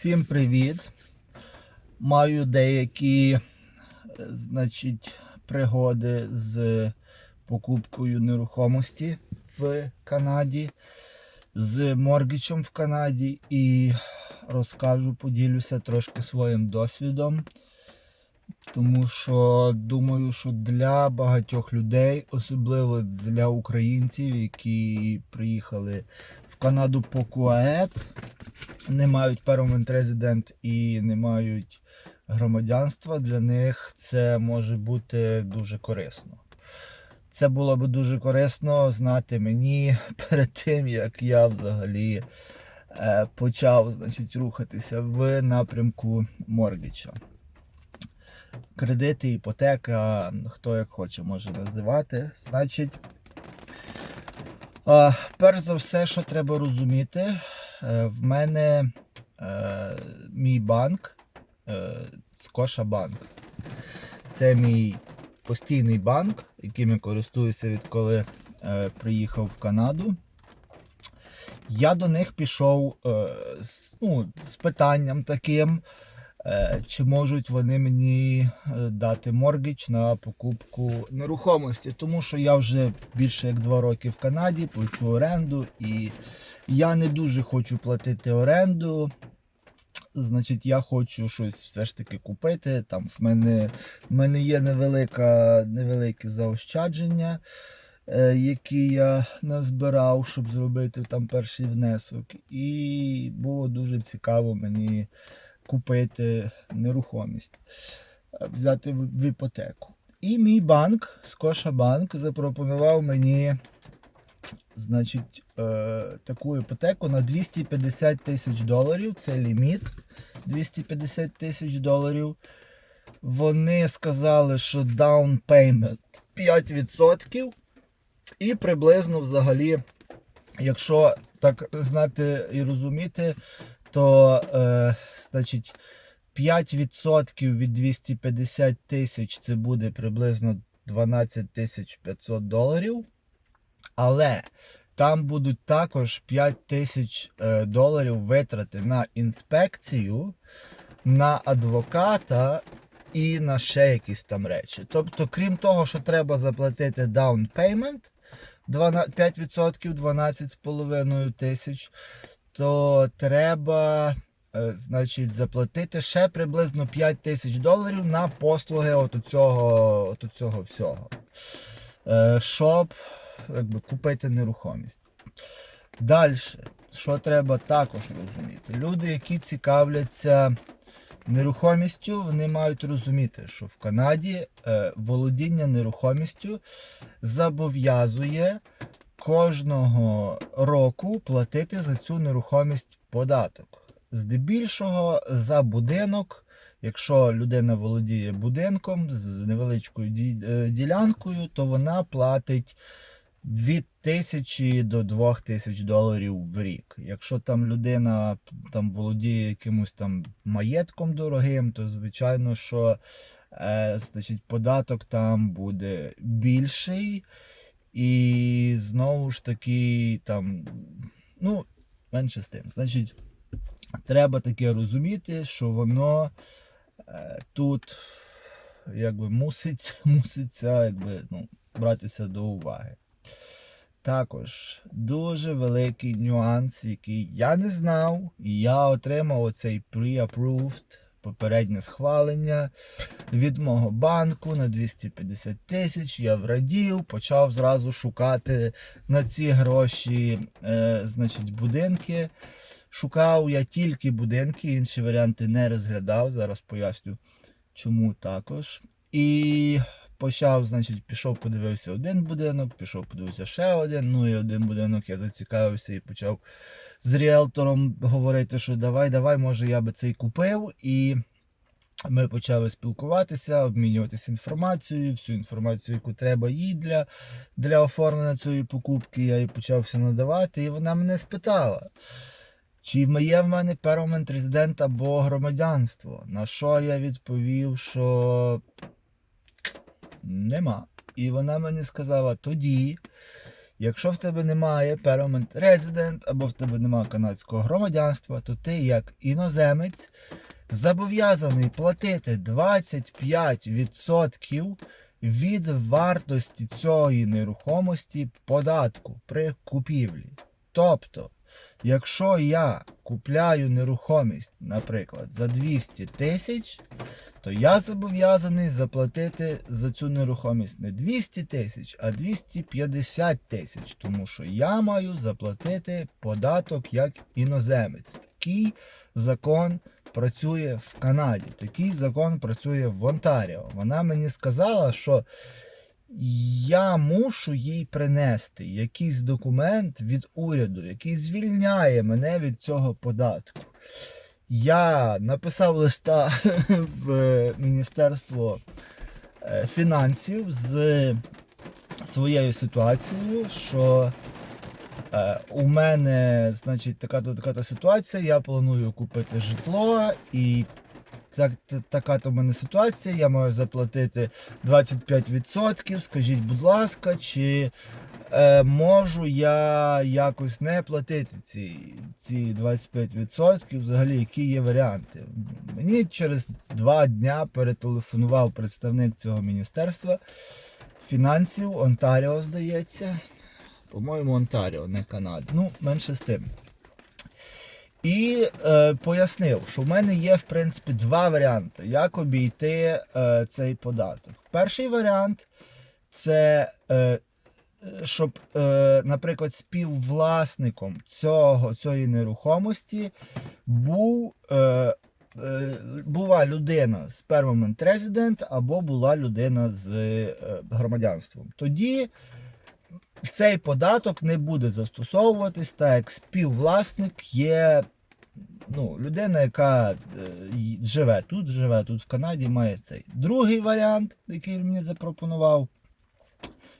Всім привіт! Маю деякі, е, значить, пригоди з покупкою нерухомості в Канаді, з моргічем в Канаді і розкажу, поділюся трошки своїм досвідом. Тому що думаю, що для багатьох людей, особливо для українців, які приїхали Канаду по КУАЕТ, не мають перманент резидент і не мають громадянства, для них це може бути дуже корисно. Це було би дуже корисно знати мені перед тим, як я взагалі е, почав значить, рухатися в напрямку Моргіча. Кредити, іпотека, хто як хоче може називати. Значить, е, перш за все, що треба розуміти, е, в мене е, мій банк, е, Скошабанк. Це мій постійний банк, яким я користуюся відколи е, приїхав в Канаду. Я до них пішов е, ну, з питанням таким, чи можуть вони мені е, дати моргіч на покупку нерухомості. Тому що я вже більше як два роки в Канаді, плачу оренду, і я не дуже хочу платити оренду. Значить, я хочу щось все ж таки купити. Там в мене, в мене є невелика, невелике заощадження, е, які я назбирав, щоб зробити там перший внесок. І було дуже цікаво мені купити нерухомість, е, взяти в, іпотеку. І мій банк, Скошабанк, запропонував мені значить, е, таку іпотеку на 250 тисяч доларів. Це ліміт 250 тисяч доларів. Вони сказали, що down payment 5%. І приблизно взагалі, якщо так знати і розуміти, то е, значить 5% від 250 тисяч це буде приблизно 12 тисяч 500 доларів. Але там будуть також 5 тисяч е, доларів витрати на інспекцію, на адвоката і на ще якісь там речі. Тобто, крім того, що треба заплатити down payment 5% 12,5 тисяч, то треба. е, Значить, заплатити ще приблизно 5 тисяч доларів на послуги от цього, от цього всього. Е, Щоб якби, купити нерухомість. Далі, що треба також розуміти? Люди, які цікавляться нерухомістю, вони мають розуміти, що в Канаді е, володіння нерухомістю зобов'язує кожного року платити за цю нерухомість податок. Здебільшого за будинок. Якщо людина володіє будинком з невеличкою е, ділянкою, то вона платить від тисячі до двох тисяч доларів в рік. Якщо там людина там володіє якимось там маєтком дорогим, то звичайно, що е, значить, податок там буде більший. І знову ж таки, там, ну, менше з тим. Значить, треба таке розуміти, що воно е, тут якби мусить, муситься якби, ну, братися до уваги. Також дуже великий нюанс, який я не знав, і я отримав оцей pre-approved попереднє схвалення від мого банку на 250 тисяч. Я врадів, почав зразу шукати на ці гроші е, значить, будинки. Шукав я тільки будинки, інші варіанти не розглядав. Зараз поясню, чому також. І почав, значить, пішов, подивився один будинок, пішов, подивився ще один. Ну і один будинок я зацікавився і почав з ріелтором говорити, що давай, давай, може я би цей купив. І ми почали спілкуватися, обмінюватися інформацією, всю інформацію, яку треба їй для, для оформлення цієї покупки. Я їй почав все надавати, і вона мене спитала. Чи є в мене перманент резидент або громадянство? На що я відповів, що нема. І вона мені сказала, тоді Якщо в тебе немає Permanent Resident або в тебе немає канадського громадянства, то ти як іноземець зобов'язаний платити 25% від вартості цієї нерухомості податку при купівлі. Тобто, якщо я купляю нерухомість, наприклад, за 200 тисяч, то я зобов'язаний заплатити за цю нерухомість не 200 тисяч, а 250 тисяч, тому що я маю заплатити податок як іноземець. Такий закон працює в Канаді, такий закон працює в Онтаріо. Вона мені сказала, що я мушу їй принести якийсь документ від уряду, який звільняє мене від цього податку. Я написав листа в Міністерство е, фінансів з своєю ситуацією, що е, у мене, значить, така-то така-то ситуація, я планую купити житло і. Так, така то в мене ситуація, я маю заплатити 25%. Скажіть, будь ласка, чи е, можу я якось не платити ці, ці 25%? Взагалі, які є варіанти? Мені через два дня перетелефонував представник цього міністерства фінансів Онтаріо, здається. По-моєму, Онтаріо, не Канада. Ну, менше з тим. І е, пояснив, що в мене є в принципі два варіанти, як обійти е, цей податок. Перший варіант це е, щоб, е, наприклад, співвласником цього, цієї нерухомості був, е, е, була людина з Permanent Resident або була людина з е, громадянством. Тоді цей податок не буде застосовуватись, так як співвласник є ну, людина, яка е, живе тут, живе тут в Канаді, має цей. Другий варіант, який він мені запропонував,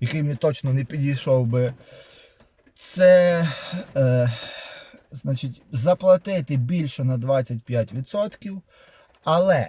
який мені точно не підійшов би, це е, значить, заплатити більше на 25%, але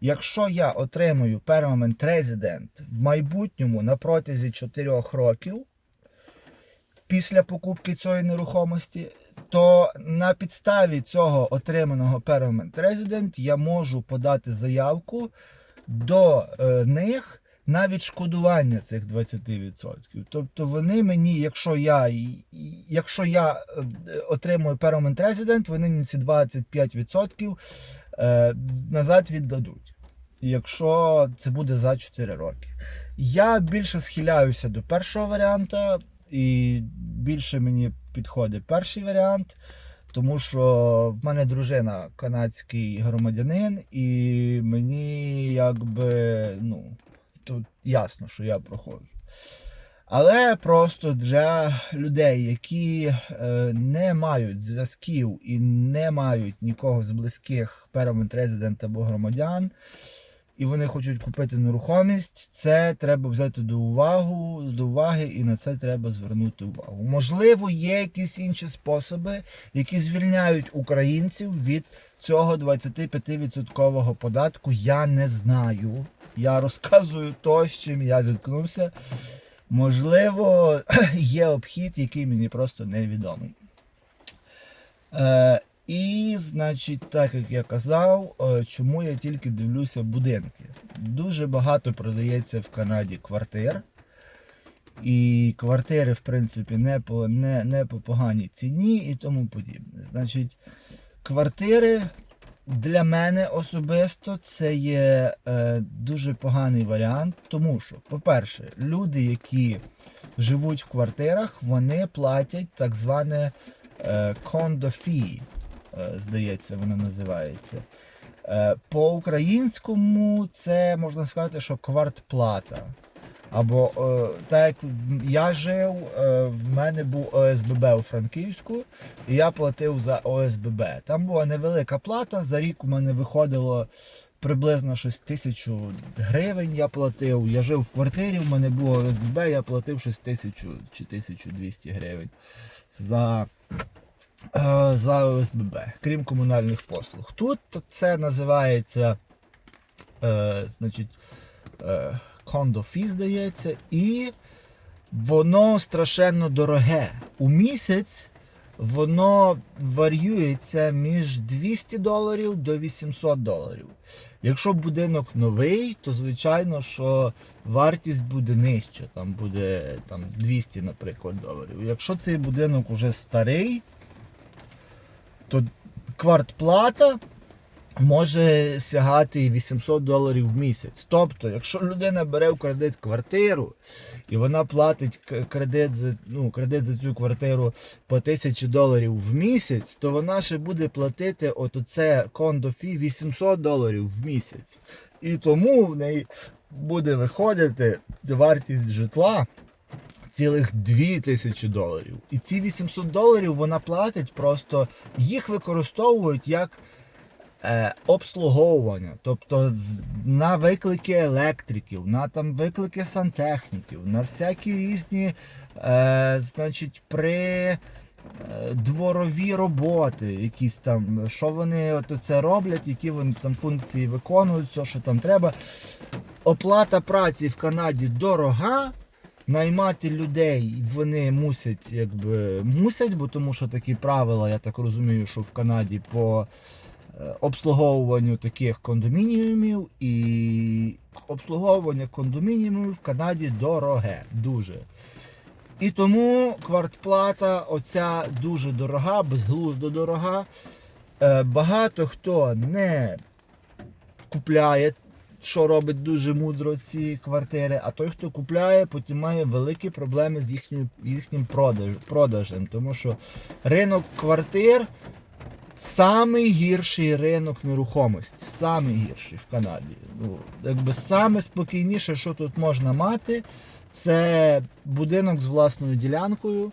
якщо я отримую Permanent Resident в майбутньому на протязі 4 років, після покупки цієї нерухомості, то на підставі цього отриманого Permanent Resident я можу подати заявку до е, них на відшкодування цих 20%. Тобто вони мені, якщо я, якщо я е, отримую Permanent Resident, вони мені ці 25% е, назад віддадуть. Якщо це буде за 4 роки. Я більше схиляюся до першого варіанта, і більше мені підходить перший варіант, тому що в мене дружина канадський громадянин, і мені якби ну, тут ясно, що я проходжу. Але просто для людей, які е, не мають зв'язків і не мають нікого з близьких Permanent Resident або громадян, і вони хочуть купити нерухомість, це треба взяти до уваги, до уваги і на це треба звернути увагу. Можливо, є якісь інші способи, які звільняють українців від цього 25% податку. Я не знаю. Я розказую то, з чим я зіткнувся. Можливо, є обхід, який мені просто невідомий. Е, і, значить, так як я казав, е, чому я тільки дивлюся будинки. Дуже багато продається в Канаді квартир. І квартири, в принципі, не по, не, не по поганій ціні і тому подібне. Значить, квартири для мене особисто це є е, дуже поганий варіант, тому що, по-перше, люди, які живуть в квартирах, вони платять так зване е, е, здається, воно називається. Е, По-українському це можна сказати, що квартплата. Або е, так як я жив, е, в мене був ОСББ у Франківську, і я платив за ОСББ. Там була невелика плата. За рік у мене виходило приблизно щось тисячу гривень. Я платив. Я жив в квартирі, в мене було ОСББ, я платив щось тисячу чи 1200 гривень за, е, за ОСББ, крім комунальних послуг. Тут це називається е, значить, е, кондо фі, здається, і воно страшенно дороге. У місяць воно варіюється між 200 доларів до 800 доларів. Якщо будинок новий, то звичайно, що вартість буде нижча, там буде там, 200, наприклад, доларів. Якщо цей будинок уже старий, то квартплата може сягати 800 доларів в місяць. Тобто, якщо людина бере в кредит квартиру і вона платить кредит за, ну, кредит за цю квартиру по 1000 доларів в місяць, то вона ще буде платити от оце кондофі 800 доларів в місяць. І тому в неї буде виходити вартість житла цілих 2000 доларів. І ці 800 доларів вона платить, просто їх використовують як е, обслуговування. Тобто на виклики електриків, на там виклики сантехніків, на всякі різні, е, значить, при е, дворові роботи, якісь там, що вони це роблять, які вони там функції виконують, все, що там треба. Оплата праці в Канаді дорога. Наймати людей вони мусять, якби мусять, бо тому що такі правила, я так розумію, що в Канаді по е, обслуговуванню таких кондомініумів і обслуговування кондомініумів в Канаді дороге, дуже. І тому квартплата оця дуже дорога, безглуздо дорога. Е, Багато хто не купляє, що робить дуже мудро ці квартири, а той, хто купляє, потім має великі проблеми з їхнім, їхнім продаж, продажем. Тому що ринок квартир самий гірший ринок нерухомості. Самий гірший в Канаді. Ну, якби саме спокійніше, що тут можна мати, це будинок з власною ділянкою.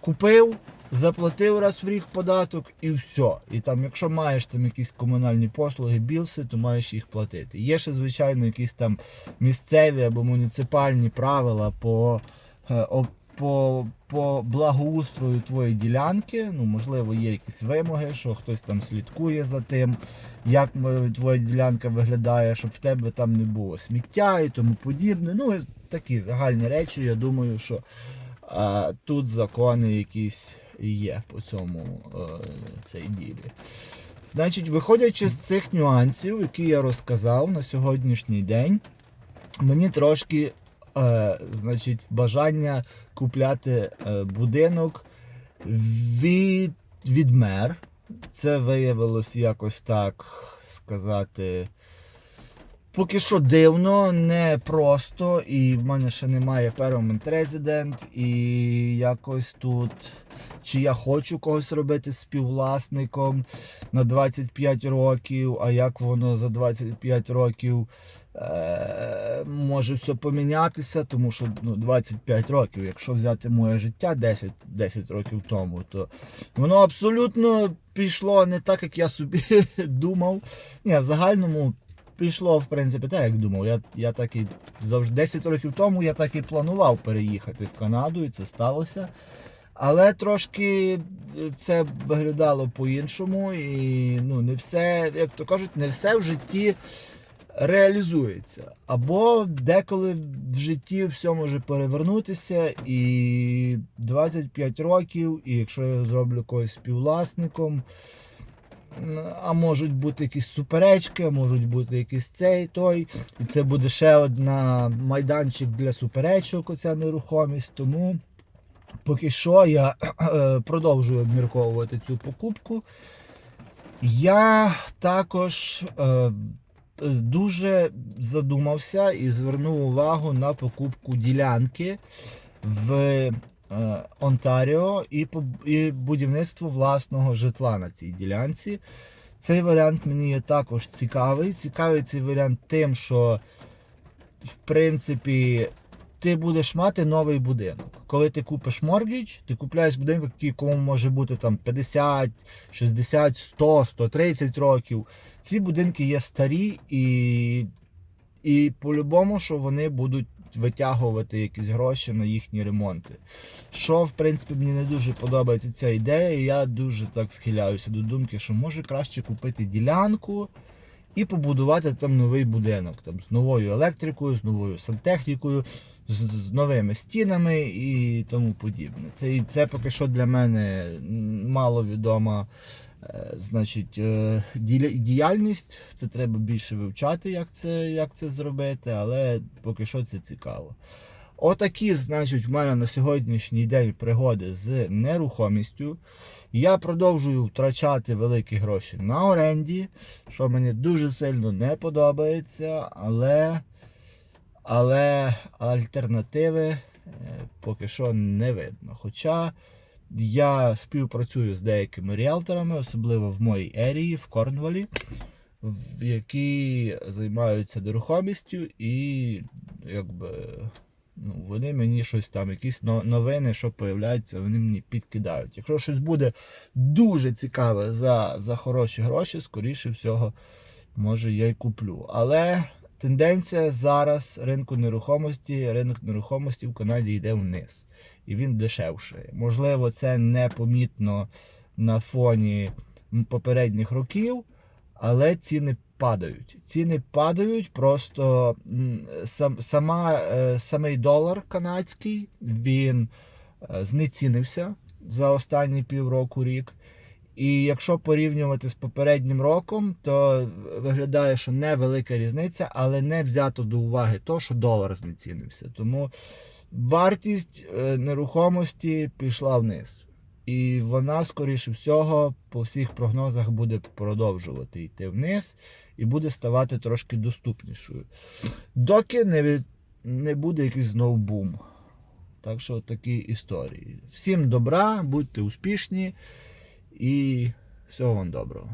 Купив, заплатив раз в рік податок і все. І там, якщо маєш там якісь комунальні послуги, білси, то маєш їх платити. Є ще, звичайно, якісь там місцеві або муніципальні правила по, е, по, по благоустрою твоєї ділянки. Ну, можливо, є якісь вимоги, що хтось там слідкує за тим, як е, твоя ділянка виглядає, щоб в тебе там не було сміття і тому подібне. Ну, такі загальні речі, я думаю, що а, тут закони якісь є по цьому е, цей ділі. Значить, виходячи з цих нюансів, які я розказав на сьогоднішній день, мені трошки е, значить, бажання купляти е, будинок від, відмер. Це виявилось якось так сказати. Поки що дивно, не просто, і в мене ще немає permanent resident, і якось тут. Чи я хочу когось робити співвласником на 25 років, а як воно за 25 років е, може все помінятися, тому що ну, 25 років, якщо взяти моє життя 10, 10 років тому, то воно абсолютно пішло не так, як я собі думав. Ні, в загальному пішло, в принципі, так, як думав. Я, я так і завжди 10 років тому я так і планував переїхати в Канаду, і це сталося. Але трошки це виглядало по-іншому, і ну, не все, як то кажуть, не все в житті реалізується. Або деколи в житті все може перевернутися, і 25 років, і якщо я зроблю когось співвласником, а можуть бути якісь суперечки, а можуть бути якийсь цей той. І це буде ще одна майданчик для суперечок, оця нерухомість. Тому поки що я е, продовжую обмірковувати цю покупку. Я також е, дуже задумався і звернув увагу на покупку ділянки в е, Онтаріо і, будівництво власного житла на цій ділянці. Цей варіант мені є також цікавий. Цікавий цей варіант тим, що в принципі ти будеш мати новий будинок. Коли ти купиш моргідж, ти купляєш будинок, який кому може бути там 50, 60, 100, 130 років. Ці будинки є старі і, і по-любому, що вони будуть витягувати якісь гроші на їхні ремонти. Що, в принципі, мені не дуже подобається ця ідея, і я дуже так схиляюся до думки, що може краще купити ділянку і побудувати там новий будинок, там з новою електрикою, з новою сантехнікою. З, з новими стінами і тому подібне. Це, і це поки що для мене м, маловідома е, значить, е, діяльність. Це треба більше вивчати, як це, як це зробити, але поки що це цікаво. Отакі, значить, в мене на сьогоднішній день пригоди з нерухомістю. Я продовжую втрачати великі гроші на оренді, що мені дуже сильно не подобається, але, але альтернативи е, поки що не видно. Хоча я співпрацюю з деякими ріелторами, особливо в моїй ерії, в Корнволі, в які займаються нерухомістю і якби. Ну, вони мені щось там, якісь новини, що появляються, вони мені підкидають. Якщо щось буде дуже цікаве за, за хороші гроші, скоріше всього, може я й куплю. Але тенденція зараз ринку нерухомості, ринок нерухомості в Канаді йде вниз. І він дешевшає. Можливо, це непомітно на фоні попередніх років, але ціни падають. Ціни падають, просто сам, сама, е, самий долар канадський він е, знецінився за останні півроку рік. І якщо порівнювати з попереднім роком, то виглядає, що невелика різниця, але не взято до уваги то, що долар знецінився. Тому вартість е, нерухомості пішла вниз. І вона, скоріше всього, по всіх прогнозах буде продовжувати йти вниз і буде ставати трошки доступнішою. Доки не, не буде якийсь знов бум. Так що такі історії. Всім добра, будьте успішні і всього вам доброго.